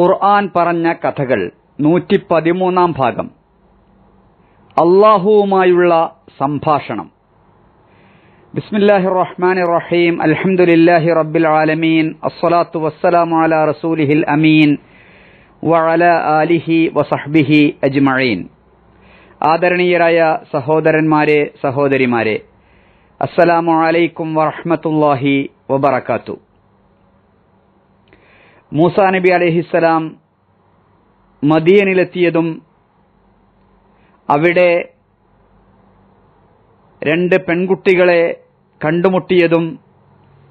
ഖുർആൻ പറഞ്ഞ കഥകൾ നൂറ്റി പതിമൂന്നാം ഭാഗം. അള്ളാഹുവുമായുള്ള സംഭാഷണം. ബിസ്മില്ലാഹി റഹ്മാൻ റഹീം അൽഹംദുലില്ലാഹി റബ്ബിൽ ആലമീൻ. അസ്സലാത്തു വസ്സലാമു അലാ റസൂലിഹിൽ അമീൻ. വഅല ആലിഹി വസഹ്ബിഹി അജ്മഈൻ. ആദരണീയരായ സഹോദരന്മാരെ സഹോദരിമാരെ അസ്സലാമു അലൈക്കും വറഹ്മത്തുള്ളാഹി വബറകാത്തു. മൂസാ നബി അലഹിസ്സലാം മദിയനിലെത്തിയതും അവിടെ രണ്ട് പെൺകുട്ടികളെ കണ്ടുമുട്ടിയതും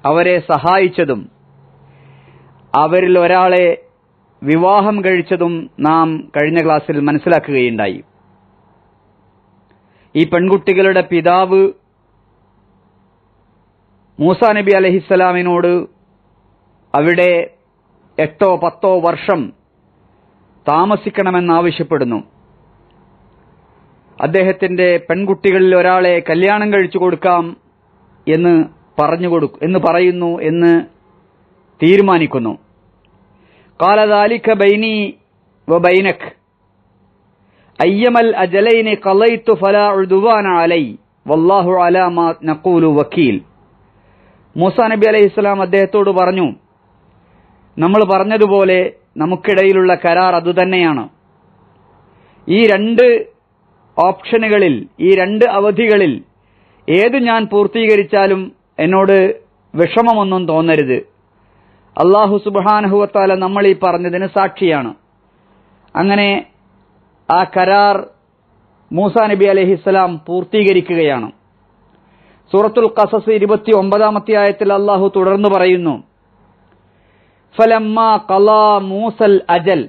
അവരെ സഹായിച്ചതും അവരിൽ ഒരാളെ വിവാഹം കഴിച്ചതും നാം കഴിഞ്ഞ ക്ലാസ്സിൽ മനസ്സിലാക്കുകയുണ്ടായി. ഈ പെൺകുട്ടികളുടെ പിതാവ് മൂസാ നബി അലഹിസ്സലാമിനോട് അവിടെ എട്ടോ പത്തോ വർഷം താമസിക്കണമെന്നാവശ്യപ്പെടുന്നു. അദ്ദേഹത്തിന്റെ പെൺകുട്ടികളിൽ ഒരാളെ കല്യാണം കഴിച്ചു കൊടുക്കാം എന്ന് പറഞ്ഞു കൊടുക്കും എന്ന് പറയുന്നു എന്ന് തീരുമാനിക്കുന്നു. കാലതാലിക്ക ബൈനി വബൈനക് ബൈനക് അയ്യമൽ അജലൈനെ കളയിത്തു ഫലാ അലൈ വല്ലാഹു അലാമ നക്കൂലു വക്കീൽ. മൂസാ നബി അലൈഹി ഇസ്ലാം അദ്ദേഹത്തോട് പറഞ്ഞു നമ്മൾ പറഞ്ഞതുപോലെ നമുക്കിടയിലുള്ള കരാർ അതുതന്നെയാണ്. ഈ രണ്ട് ഓപ്ഷനുകളിൽ ഈ രണ്ട് അവധികളിൽ ഏത് ഞാൻ പൂർത്തീകരിച്ചാലും എന്നോട് വിഷമമൊന്നും തോന്നരുത്. അള്ളാഹു സുബാനഹുവത്താല നമ്മൾ ഈ പറഞ്ഞതിന് സാക്ഷിയാണ്. അങ്ങനെ ആ കരാർ മൂസാ നബി അലഹിസ്സലാം പൂർത്തീകരിക്കുകയാണ്. സൂറത്തുൽ കസസ് ഇരുപത്തി ഒമ്പതാമത്തെ ആയത്തിൽ അള്ളാഹു തുടർന്ന് പറയുന്നു ഫലമ്മ കലാ മൂസൽ അജൽ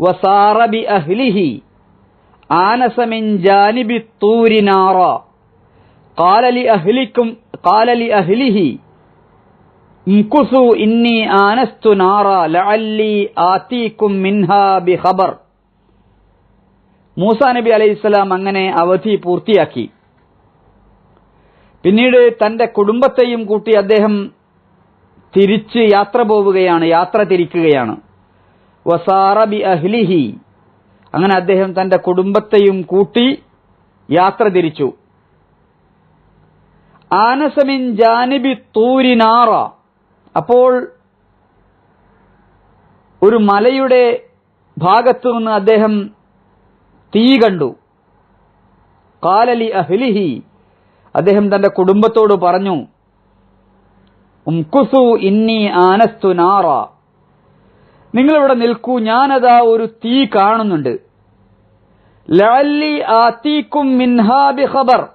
വസാറബി അഹ്ലിഹി آنس من جانب الطور نارا قال لأهلكم قال لأهله امكثوا إني آنست نارا لعلي آتيكم منها بخبر മൂസ നബി അലൈഹിസ്സലാം അങ്ങനെ അവധി പൂർത്തിയാക്കി പിന്നീട് തന്റെ കുടുംബത്തെയും കൂട്ടി അദ്ദേഹം തിരിച്ച് യാത്ര പോവുകയാണ് യാത്ര തിരിക്കുകയാണ്. വസാറബി അഹ്ലിഹി. അങ്ങനെ അദ്ദേഹം തന്റെ കുടുംബത്തെയും കൂട്ടി യാത്ര തിരിച്ചു. ആനസമിൻ ജാനിബി തൂരിനാറ അപ്പോൾ ഒരു മലയുടെ ഭാഗത്തു നിന്ന് അദ്ദേഹം തീ കണ്ടു. കാലലി അഹ്ലിഹി. അദ്ദേഹം തന്റെ കുടുംബത്തോട് പറഞ്ഞു ഉംകുസു ഇന്നി ആനസ്തു നാറ. നിങ്ങളിവിടെ നിൽക്കൂ ഞാനതാ ഒരു തീ കാണുന്നുണ്ട്. ലഅല്ലി ആതീക്കും മിൻഹാ ബിഖബർ.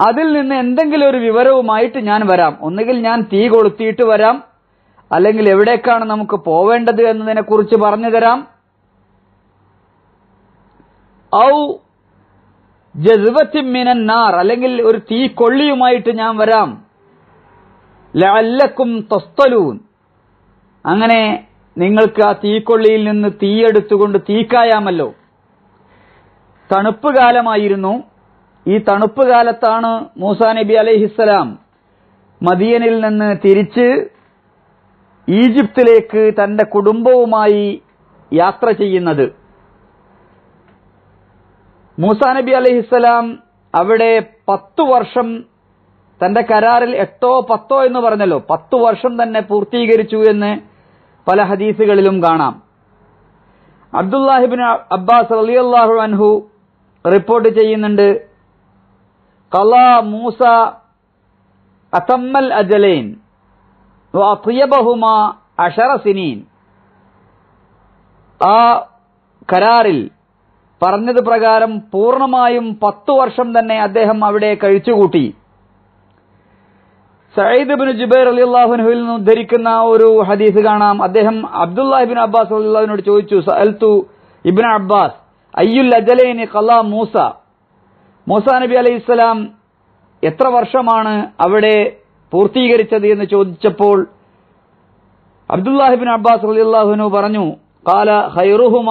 അതിൽ നിന്ന് എന്തെങ്കിലും ഒരു വിവരവുമായിട്ട് ഞാൻ വരാം. ഒന്നുകിൽ ഞാൻ തീ കൊളുത്തിയിട്ട് വരാം. അല്ലെങ്കിൽ എവിടേക്കാണ് നമുക്ക് പോവേണ്ടത് എന്നതിനെ കുറിച്ച് പറഞ്ഞു തരാം. ഔ ജസ്വത്തിമിനൻ നാർ അല്ലെങ്കിൽ ഒരു തീ കൊള്ളിയുമായിട്ട് ഞാൻ വരാം. ലഅല്ലക്കും തസ്തലൂൻ. അങ്ങനെ നിങ്ങൾക്ക് ആ തീക്കൊള്ളിയിൽ നിന്ന് തീയെടുത്തുകൊണ്ട് തീക്കായാമല്ലോ. തണുപ്പ് കാലമായിരുന്നു ഈ തണുപ്പ് കാലത്താണ് മൂസാ നബി അലൈഹിസ്സലാം മദിയനിൽ നിന്ന് തിരിച്ച് ഈജിപ്തിലേക്ക് തന്റെ കുടുംബവുമായി യാത്ര ചെയ്യുന്നത്. മൂസാ നബി അലൈഹിസ്സലാം അവിടെ പത്തു വർഷം തന്റെ കരാറിൽ എട്ടോ പത്തോ എന്ന് പറഞ്ഞല്ലോ. പത്തു വർഷം തന്നെ പൂർത്തീകരിച്ചു എന്ന് പല ഹദീസുകളിലും കാണാം. അബ്ദുല്ലാഹിബിൻ അബ്ബാസ് റളിയല്ലാഹു അൻഹു റിപ്പോർട്ട് ചെയ്യുന്നുണ്ട്. കലാ മൂസ അതമ്മൽ അജലൈൻ അഷറസിനീൻ അഷറ സിനീൻ. ആ കരാറിൽ പറഞ്ഞത് പ്രകാരം പൂർണമായും പത്തു വർഷം തന്നെ അദ്ദേഹം അവിടെ കഴിച്ചുകൂട്ടി. സയ്യിദ് ബിൻ ജുബൈർ അലി അള്ളാഹുനുഹുവിൽ നിന്ന് ഉദ്ധരിക്കുന്ന ഒരു ഹദീസ് കാണാം. അദ്ദേഹം അബ്ദുല്ലാഹിബിൻ അബ്ബാസ് അള്ളാഹുവിനോട് ചോദിച്ചു സൽത്തു ഇബിൻ അബ്ബാസ് അയ്യുൽ അജലൈനി കലാ മൂസ? മൂസ നബി അലൈഹി ഇസ്ലാം എത്ര വർഷമാണ് അവിടെ പൂർത്തീകരിച്ചത് എന്ന് ചോദിച്ചപ്പോൾ അബ്ദുല്ലാഹിബിൻ അബ്ബാസ് അലി അള്ളാഹുനു പറഞ്ഞു കാല ഹൈറുഹുമ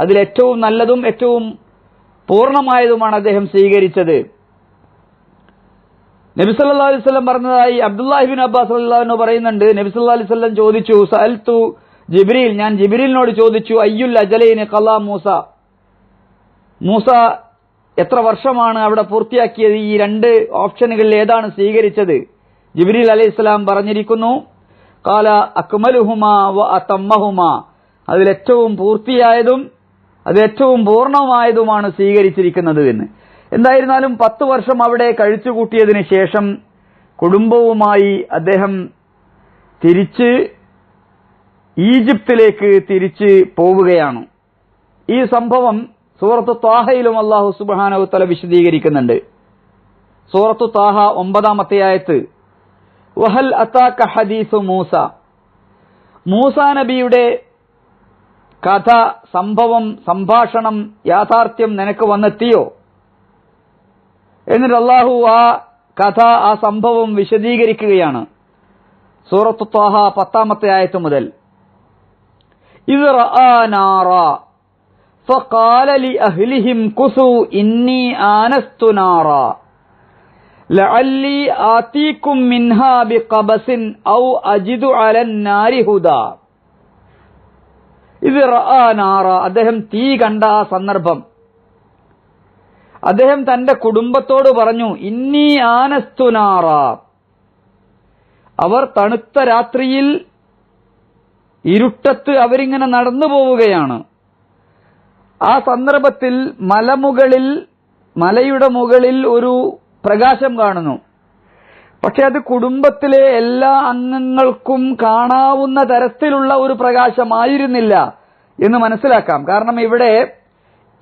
അതിൽ ഏറ്റവും നല്ലതും ഏറ്റവും പൂർണമായതുമാണ് അദ്ദേഹം സ്വീകരിച്ചത്. നബി സല്ലല്ലാഹു അലൈഹി വസല്ലം പറഞ്ഞതായി അബ്ദുല്ലാഹിബിൻ അബ്ബാസ് റളിയല്ലാഹു പറയുന്നുണ്ട്. നബി സല്ലല്ലാഹു അലൈഹി വസല്ലം ചോദിച്ചു സൽത്തു ജിബ്രീൽ? ഞാൻ ജിബ്രീലിനോട് ചോദിച്ചു അയ്യുൽ അജലൈന് കലാ മൂസ? മൂസ എത്ര വർഷമാണ് അവിടെ പൂർത്തിയാക്കിയത്? ഈ രണ്ട് ഓപ്ഷനുകളിൽ ഏതാണ് സ്വീകരിച്ചത്? ജിബ്രീൽ അലൈഹി ഇസ്ലാം പറഞ്ഞിരിക്കുന്നു കാല അക്മലുഹുമ വ അത്തമ്മഹുമ. അതിലേറ്റവും പൂർത്തിയായതും അത് ഏറ്റവും പൂർണമായതുമാണ് സ്വീകരിച്ചിരിക്കുന്നത് എന്ന്. എന്തായിരുന്നാലും പത്ത് വർഷം അവിടെ കഴിച്ചുകൂട്ടിയതിന് ശേഷം കുടുംബവുമായി അദ്ദേഹം തിരിച്ച് ഈജിപ്തിലേക്ക് തിരിച്ച് പോവുകയാണ്. ഈ സംഭവം സൂറത്ത് താഹയിലും അള്ളാഹു സുബാനവു തല വിശദീകരിക്കുന്നുണ്ട്. സൂറത്തു താഹ ഒമ്പതാമത്തെ ആയത്ത് വഹൽ അത്താക്ക ഹദീസു മൂസ? മൂസ നബിയുടെ കഥ സംഭവം സംഭാഷണം യാഥാർത്ഥ്യം നിനക്ക് വന്നെത്തിയോ? എന്നിട്ട് അള്ളാഹു ആ കഥ ആ സംഭവം വിശദീകരിക്കുകയാണ് സൂറത്തു ത്വാഹ പത്താമത്തെ ആയത്ത് മുതൽ ഇത് فقال لأهلهم كثوا إني آنست نارا لعلي آتيكم منها بقبس أو أجد على النار هدى ഇത് നാറ അദ്ദേഹം തീ കണ്ട ആ സന്ദർഭം അദ്ദേഹം തന്റെ കുടുംബത്തോട് പറഞ്ഞു ഇന്നി ആനസ്തുനാറ അവർ തണുത്ത രാത്രിയിൽ ഇരുട്ടത്ത് അവരിങ്ങനെ നടന്നു പോവുകയാണ്. ആ സന്ദർഭത്തിൽ മലമുകളിൽ മലയുടെ മുകളിൽ ഒരു പ്രകാശം കാണുന്നു. പക്ഷെ അത് കുടുംബത്തിലെ എല്ലാ അംഗങ്ങൾക്കും കാണാവുന്ന തരത്തിലുള്ള ഒരു പ്രകാശമായിരുന്നില്ല എന്ന് മനസ്സിലാക്കാം. കാരണം ഇവിടെ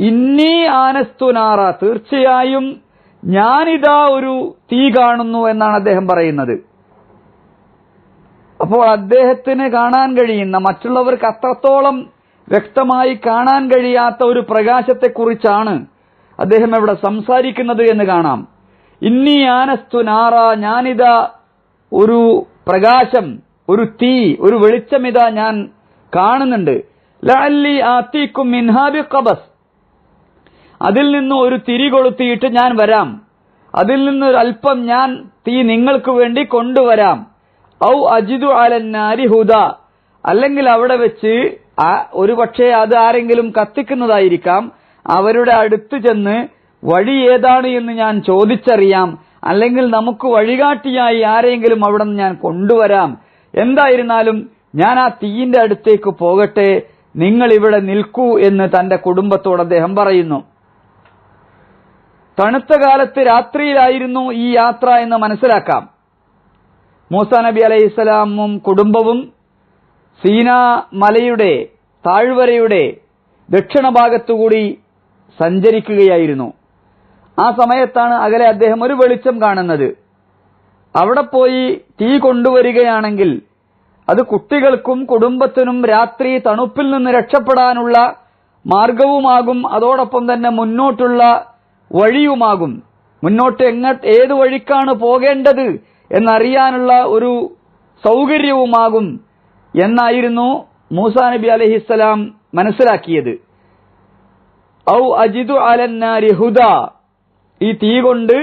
ഇന്നി ആനസ്തുനാറ തീർച്ചയായും ഞാനിതാ ഒരു തീ കാണുന്നു എന്നാണ് അദ്ദേഹം പറയുന്നത്. അപ്പോൾ അദ്ദേഹത്തിന് കാണാൻ കഴിയുന്ന മറ്റുള്ളവർക്ക് അത്രത്തോളം വ്യക്തമായി കാണാൻ കഴിയാത്ത ഒരു പ്രകാശത്തെക്കുറിച്ചാണ് അദ്ദേഹം ഇവിടെ സംസാരിക്കുന്നത് എന്ന് കാണാം. ഇന്നി ആനസ്തു നാറ ഞാനിതാ ഒരു പ്രകാശം ഒരു തീ ഒരു വെളിച്ചമിതാ ഞാൻ കാണുന്നുണ്ട്. ലഅല്ലി ആത്തീക്കും മിൻഹാബി ഖബസ്. അതിൽ നിന്ന് ഒരു തിരി കൊളുത്തിയിട്ട് ഞാൻ വരാം. അതിൽ നിന്ന് അല്പം ഞാൻ തീ നിങ്ങൾക്ക് വേണ്ടി കൊണ്ടുവരാം. ഔ അജിതു അലന്നാരി ഹുദ. അല്ലെങ്കിൽ അവിടെ വെച്ച് ഒരു പക്ഷേ അത് ആരെങ്കിലും കത്തിക്കുന്നതായിരിക്കാം. അവരുടെ അടുത്ത് ചെന്ന് വഴി ഏതാണ് എന്ന് ഞാൻ ചോദിച്ചറിയാം. അല്ലെങ്കിൽ നമുക്ക് വഴികാട്ടിയായി ആരെങ്കിലും അവിടെ നിന്ന് ഞാൻ കൊണ്ടുവരാം. എന്തായിരുന്നാലും ഞാൻ ആ തീയിന്റെ അടുത്തേക്ക് പോകട്ടെ. നിങ്ങൾ ഇവിടെ നിൽക്കൂ എന്ന് തന്റെ കുടുംബത്തോട് അദ്ദേഹം പറയുന്നു. തണുത്ത കാലത്ത് രാത്രിയിലായിരുന്നു ഈ യാത്ര എന്ന് മനസ്സിലാക്കാം. മൂസ നബി അലൈഹിസ്സലാമും കുടുംബവും സീന മലയുടെ താഴ്വരയുടെ ദക്ഷിണ ഭാഗത്തുകൂടി സഞ്ചരിക്കുകയായിരുന്നു. ആ സമയത്താണ് അകലെ അദ്ദേഹം ഒരു വെളിച്ചം കാണുന്നത്. അവിടെ പോയി തീ കൊണ്ടുവരികയാണെങ്കിൽ അത് കുട്ടികൾക്കും കുടുംബത്തിനും രാത്രി തണുപ്പിൽ നിന്ന് രക്ഷപ്പെടാനുള്ള മാർഗവുമാകും. അതോടൊപ്പം തന്നെ മുന്നോട്ടുള്ള വഴിയുമാകും. മുന്നോട്ട് എങ്ങ ഏത് വഴിക്കാണ് പോകേണ്ടത് എന്നറിയാനുള്ള ഒരു സൗകര്യവുമാകും എന്നായിരുന്നു മൂസാ നബി അലഹിസ്സലാം മനസ്സിലാക്കിയത്. ഔ അജിദു അലന്നാരി ഈ തീ കൊണ്ട്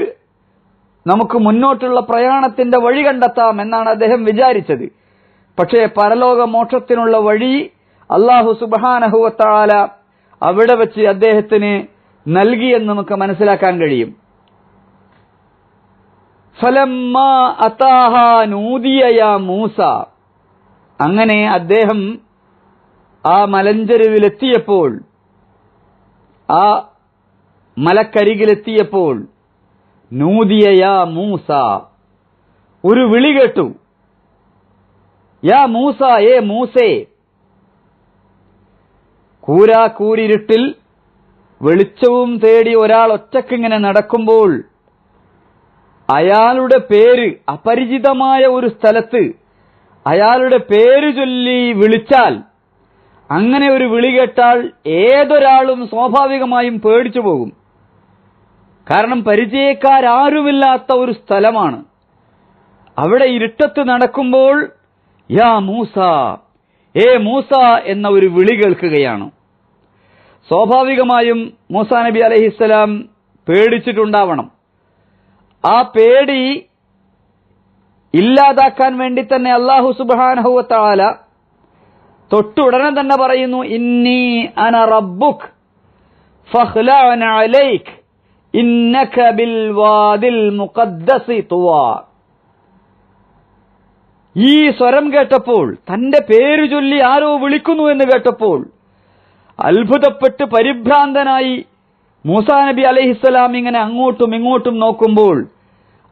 നമുക്ക് മുന്നോട്ടുള്ള പ്രയാണത്തിന്റെ വഴി കണ്ടെത്താം എന്നാണ് അദ്ദേഹം വിചാരിച്ചത്. പക്ഷേ പരലോക മോക്ഷത്തിനുള്ള വഴി അള്ളാഹു സുബാനഹുവത്താല അവിടെ വെച്ച് അദ്ദേഹത്തിന് നൽകിയെന്ന് നമുക്ക് മനസ്സിലാക്കാൻ കഴിയും. നൂതിയ മൂസ. അങ്ങനെ അദ്ദേഹം ആ മലഞ്ചെരുവിലെത്തിയപ്പോൾ ആ മലക്കരികിലെത്തിയപ്പോൾ നൂതിയ മൂസ. ഒരു വിളി കേട്ടു. യാ മൂസ ഏ മൂസേ. വെളിച്ചവും തേടി ഒരാൾ ഒറ്റക്കിങ്ങനെ നടക്കുമ്പോൾ അയാളുടെ പേര് അപരിചിതമായ ഒരു സ്ഥലത്ത് അയാളുടെ പേര് ചൊല്ലി വിളിച്ചാൽ അങ്ങനെ ഒരു വിളി കേട്ടാൽ ഏതൊരാളും സ്വാഭാവികമായും പേടിച്ചു പോകും. കാരണം പരിചയക്കാരാരുമില്ലാത്ത ഒരു സ്ഥലമാണ്. അവിടെ ഇരുട്ടത്ത് നടക്കുമ്പോൾ യാ മൂസ ഏ മൂസ എന്ന ഒരു വിളി കേൾക്കുകയാണ്. സ്വാഭാവികമായും മൂസ നബി അലഹിസ്സലാം പേടിച്ചിട്ടുണ്ടാവണം. ആ പേടി ഇല്ലാതാക്കാൻ വേണ്ടി തന്നെ അള്ളാഹു സുബാനഹുവത്താല തൊട്ടുടനെ തന്നെ പറയുന്നു ഇന്നി അന റബ്ബുക് ഇന്നക ബിൽ വാദിൽ മുഖദ്ദസി തുവാ. ഈ സ്വരം കേട്ടപ്പോൾ തന്റെ പേരു ചൊല്ലി ആരോ വിളിക്കുന്നു എന്ന് കേട്ടപ്പോൾ അത്ഭുതപ്പെട്ട് പരിഭ്രാന്തനായി മൂസാ നബി അലഹിസ്സലാം ഇങ്ങനെ അങ്ങോട്ടും ഇങ്ങോട്ടും നോക്കുമ്പോൾ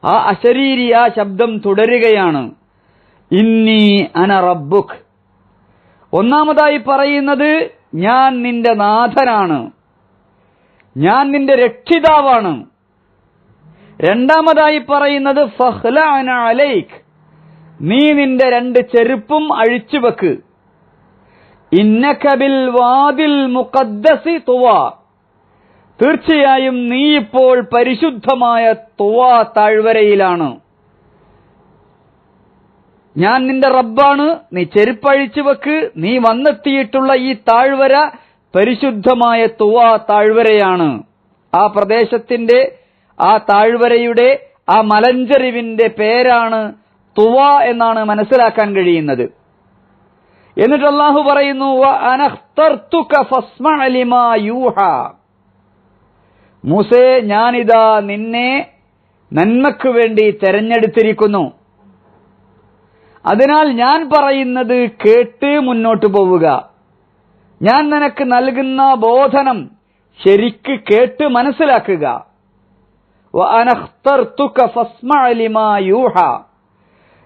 ആ അശരീരി ആ ശബ്ദം തുടരുകയാണ്. ഇന്നി അന റബ്ബുക്. ഒന്നാമതായി പറയുന്നത് ഞാൻ നിന്റെ നാഥനാണ്. ഞാൻ നിന്റെ രക്ഷിതാവാണ്. രണ്ടാമതായി പറയുന്നത് ഫഹ്ലഅന അലൈക്. നീ നിന്റെ രണ്ട് ചെരുപ്പും അഴിച്ചു വെക്ക് തീർച്ചയായും നീ ഇപ്പോൾ പരിശുദ്ധമായ തുവ താഴ്വരയിലാണ്. ഞാൻ നിന്റെ റബ്ബാണ് നീ ചെരുപ്പഴിച്ചു വെക്ക് നീ വന്നെത്തിയിട്ടുള്ള ഈ താഴ്വര പരിശുദ്ധമായ തുവ താഴ്വരയാണ്. ആ പ്രദേശത്തിന്റെ ആ താഴ്വരയുടെ ആ മലഞ്ചെറിവിന്റെ പേരാണ് തുവ എന്നാണ് മനസ്സിലാക്കാൻ കഴിയുന്നത്. എന്നിട്ട് അള്ളാഹു പറയുന്നു. മൂസേ ഞാനിതാ നിന്നെ നന്മക്ക് വേണ്ടി തെരഞ്ഞെടുത്തിരിക്കുന്നു അതിനാൽ ഞാൻ പറയുന്നത് കേട്ട് മുന്നോട്ട് പോവുക ഞാൻ നിനക്ക് നൽകുന്ന ബോധനം ശരിക്ക് കേട്ട് മനസ്സിലാക്കുക.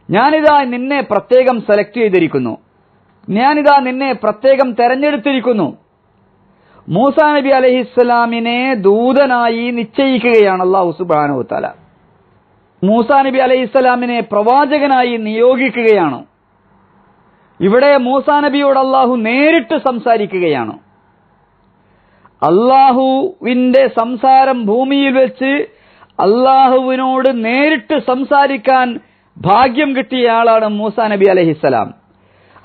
ഞാനിതാ നിന്നെ പ്രത്യേകം സെലക്ട് ചെയ്തിരിക്കുന്നു ഞാനിതാ നിന്നെ പ്രത്യേകം തെരഞ്ഞെടുത്തിരിക്കുന്നു. മൂസ നബി അലഹിസ്സലാമിനെ ദൂതനായി നിശ്ചയിക്കുകയാണ് അള്ളാഹു സുബാനു തല മൂസ നബി അലഹിസ്സലാമിനെ പ്രവാചകനായി നിയോഗിക്കുകയാണ്. ഇവിടെ മൂസ നബിയോട് അള്ളാഹു നേരിട്ട് സംസാരിക്കുകയാണ്. അള്ളാഹുവിന്റെ സംസാരം ഭൂമിയിൽ വെച്ച് അള്ളാഹുവിനോട് നേരിട്ട് സംസാരിക്കാൻ ഭാഗ്യം കിട്ടിയ ആളാണ് മൂസ നബി അലഹിസ്സലാം.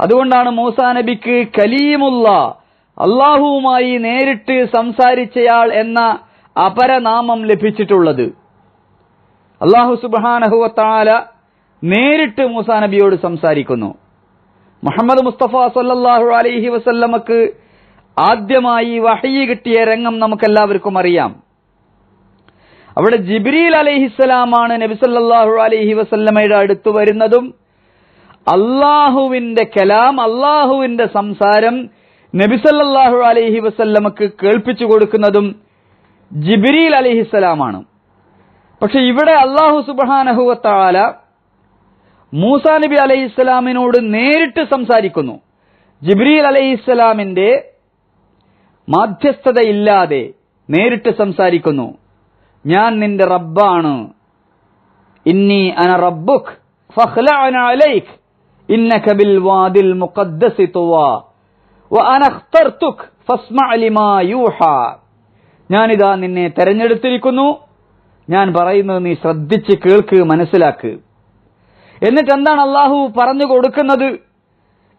അതുകൊണ്ടാണ് മൂസാ നബിക്ക് കലീമുള്ള അള്ളാഹുവുമായി നേരിട്ട് സംസാരിച്ചയാൾ എന്ന അപരനാമം ലഭിച്ചിട്ടുള്ളത്. അള്ളാഹു സുബാനഹുവത്താല നേരിട്ട് മൂസാ നബിയോട് സംസാരിക്കുന്നു. മുഹമ്മദ് മുസ്തഫ സല്ലല്ലാഹു അലൈഹി വസല്ലമക്ക് ആദ്യമായി വഹയി കിട്ടിയ രംഗം നമുക്കെല്ലാവർക്കും അറിയാം. അവിടെ ജിബ്രീൽ അലൈഹിസ്സലാമാണ് നബിസല്ലാഹു അലൈഹി വസല്ലമയുടെ അടുത്ത് വരുന്നതും അള്ളാഹുവിന്റെ കലാം അള്ളാഹുവിന്റെ സംസാരം നബിസല്ലാഹു അലഹി വസല്ലമക്ക് കേൾപ്പിച്ചു കൊടുക്കുന്നതും ജിബ്രീൽ അലിഹിസലാമാണ് പക്ഷെ ഇവിടെ അള്ളാഹു സുബാനഹുവത്താല മൂസാ നബി അലഹിസ്സലാമിനോട് നേരിട്ട് സംസാരിക്കുന്നു. ജിബ്രീൽ അലഹിസ്സലാമിന്റെ മാധ്യസ്ഥതയില്ലാതെ നേരിട്ട് സംസാരിക്കുന്നു. ഞാൻ നിന്റെ റബ്ബാണ്. ഇന്നി അന റബ്ബുക് ഫഖ്ലഅന അലൈക്. ഇന്നക بالوادي المقدس طوى തുവാ. اخترتك فاسمع لما يوحى ഞാനിതാ നിന്നെ തെരഞ്ഞെടുത്തിരിക്കുന്നു. ഞാൻ പറയുന്നത് നീ ശ്രദ്ധിച്ച് കേൾക്ക് മനസ്സിലാക്ക്. എന്നിട്ട് എന്താണ് അള്ളാഹു പറഞ്ഞു കൊടുക്കുന്നത്?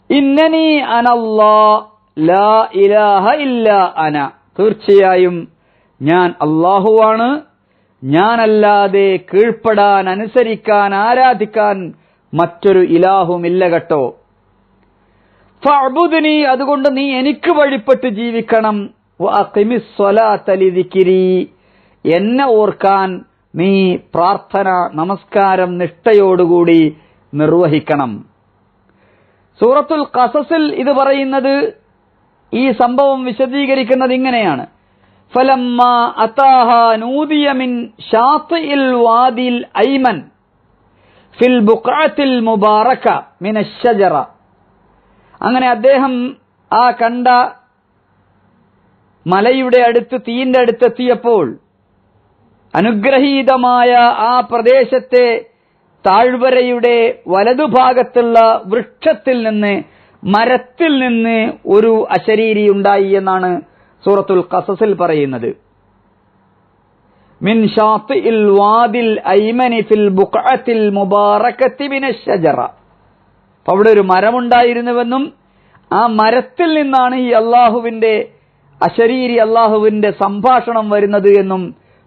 ഇന്നനി അനല്ലാ ലാ ഇലാഹ ഇല്ല അന. തീർച്ചയായും ഞാൻ അള്ളാഹുവാണ് ഞാനല്ലാതെ കീഴ്പ്പെടാൻ അനുസരിക്കാൻ ആരാധിക്കാൻ മറ്റൊരു ഇലാഹുമില്ല കേട്ടോ. ഫഅ്ബുദ്നി അതുകൊണ്ട് നീ എനിക്ക് വഴിപ്പെട്ട് ജീവിക്കണം. എന്നെ ഓർക്കാൻ നീ പ്രാർത്ഥന നമസ്കാരം നിഷ്ഠയോടുകൂടി നിർവഹിക്കണം. സൂറത്തുൽ കസസിൽ ഇത് പറയുന്നത് ഈ സംഭവം വിശദീകരിക്കുന്നത് ഇങ്ങനെയാണ്. ഫലമ്മ അതാഹ നൂദിയ മിൻ ഷാത്തിഇൽ വാദിൽ ഐമൻ. ഫിൽ അങ്ങനെ അദ്ദേഹം ആ കണ്ട മലയുടെ അടുത്ത് തീന്റെ അടുത്തെത്തിയപ്പോൾ അനുഗ്രഹീതമായ ആ പ്രദേശത്തെ താഴ്വരയുടെ വലതുഭാഗത്തുള്ള വൃക്ഷത്തിൽ നിന്ന് മരത്തിൽ നിന്ന് ഒരു അശരീരി ഉണ്ടായി എന്നാണ് സൂറത്തുൽ കസസിൽ പറയുന്നത്. മിൻ ഐമനി ഫിൽ ബുഖഅത്തിൽ മുബാറകത്തി മിന ഷജറ അപ്പൊ അവിടെ ഒരു മരമുണ്ടായിരുന്നുവെന്നും ആ മരത്തിൽ നിന്നാണ് ഈ അള്ളാഹുവിന്റെ അശരീരി അള്ളാഹുവിന്റെ സംഭാഷണം വരുന്നത് എന്നും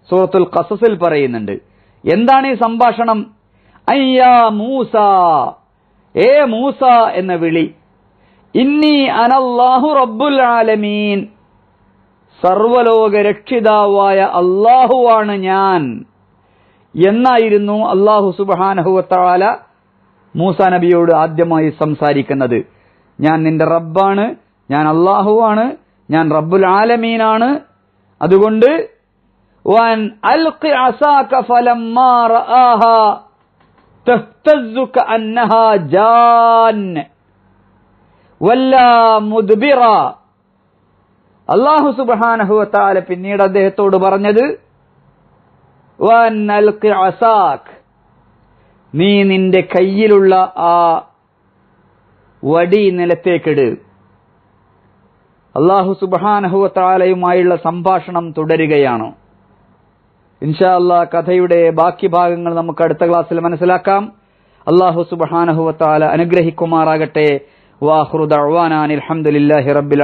സൂറത്തുൽ ഖസസിൽ പറയുന്നുണ്ട്. എന്താണ് ഈ സംഭാഷണം? അയ്യാ മൂസ ഏ മൂസ എന്ന വിളി. ഇന്നി അനല്ലാഹു റബ്ബുൽ ആലമീൻ. സർവലോക രക്ഷിതാവായ അള്ളാഹുവാണ് ഞാൻ എന്നായിരുന്നു അള്ളാഹു സുബാനഹുവത്താല മൂസ നബിയോട് ആദ്യമായി സംസാരിക്കുന്നത്. ഞാൻ നിന്റെ റബ്ബാണ് ഞാൻ അള്ളാഹുവാണ് ഞാൻ റബ്ബുൽ ആലമീനാണ്. അതുകൊണ്ട് വൻ അൽഖി അള്ളാഹു സുബ്ഹാനഹു വതആല പിന്നീട് അദ്ദേഹത്തോട് പറഞ്ഞത് നീ നിന്റെ കയ്യിലുള്ള ആ വടി നിലത്തേക്കിട്. അള്ളാഹു സുബാനഹുവത്താലയുമായുള്ള സംഭാഷണം തുടരുകയാണ്. ഇൻഷാ അല്ലാ കഥയുടെ ബാക്കി ഭാഗങ്ങൾ നമുക്ക് അടുത്ത ക്ലാസ്സിൽ മനസ്സിലാക്കാം. അള്ളാഹു സുബാനഹുവത്താല അനുഗ്രഹിക്കുമാറാകട്ടെ. വാഹുദാൻ അലഹമുല്ലാഹി റബ്ബിൽ